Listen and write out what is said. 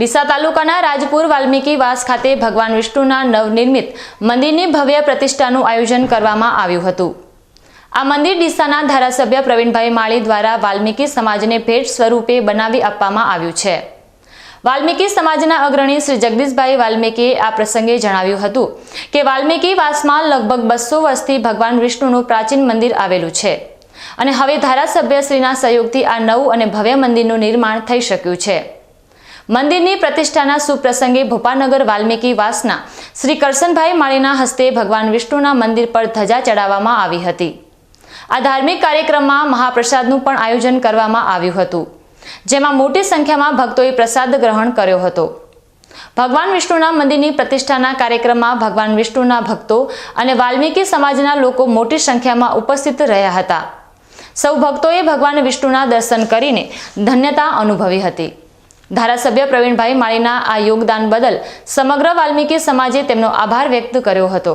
ડીસા તાલુકાના રાજપુર વાલ્મીકી વાસ ખાતે ભગવાન વિષ્ણુના નવનિર્મિત મંદિરની ભવ્ય પ્રતિષ્ઠાનું આયોજન કરવામાં આવ્યું હતું. આ મંદિર ડીસાના ધારાસભ્ય પ્રવીણભાઈ માળી દ્વારા વાલ્મીકી સમાજને ભેટ સ્વરૂપે બનાવી આપવામાં આવ્યું છે. વાલ્મીકી સમાજના અગ્રણી શ્રી જગદીશભાઈ વાલ્મીકીએ આ પ્રસંગે જણાવ્યું હતું કે વાલ્મીકી વાસમાં લગભગ બસો વર્ષથી ભગવાન વિષ્ણુનું પ્રાચીન મંદિર આવેલું છે અને હવે ધારાસભ્યશ્રીના સહયોગથી આ નવું અને ભવ્ય મંદિરનું નિર્માણ થઈ શક્યું છે. મંદિરની પ્રતિષ્ઠાના સુપ્રસંગે ભોપાનગર વાલ્મીકી વાસના શ્રી કરશનભાઈ માળીના હસ્તે ભગવાન વિષ્ણુના મંદિર પર ધજા ચડાવવામાં આવી હતી. આ ધાર્મિક કાર્યક્રમમાં મહાપ્રસાદનું પણ આયોજન કરવામાં આવ્યું હતું, જેમાં મોટી સંખ્યામાં ભક્તોએ પ્રસાદ ગ્રહણ કર્યો હતો. ભગવાન વિષ્ણુના મંદિરની પ્રતિષ્ઠાના કાર્યક્રમમાં ભગવાન વિષ્ણુના ભક્તો અને વાલ્મીકી સમાજના લોકો મોટી સંખ્યામાં ઉપસ્થિત રહ્યા હતા. સૌ ભક્તોએ ભગવાન વિષ્ણુના દર્શન કરીને ધન્યતા અનુભવી હતી. ધારાસભ્ય પ્રવીણભાઈ માળીના આ યોગદાન બદલ સમગ્ર વાલ્મીકી સમાજે તેમનો આભાર વ્યક્ત કર્યો હતો.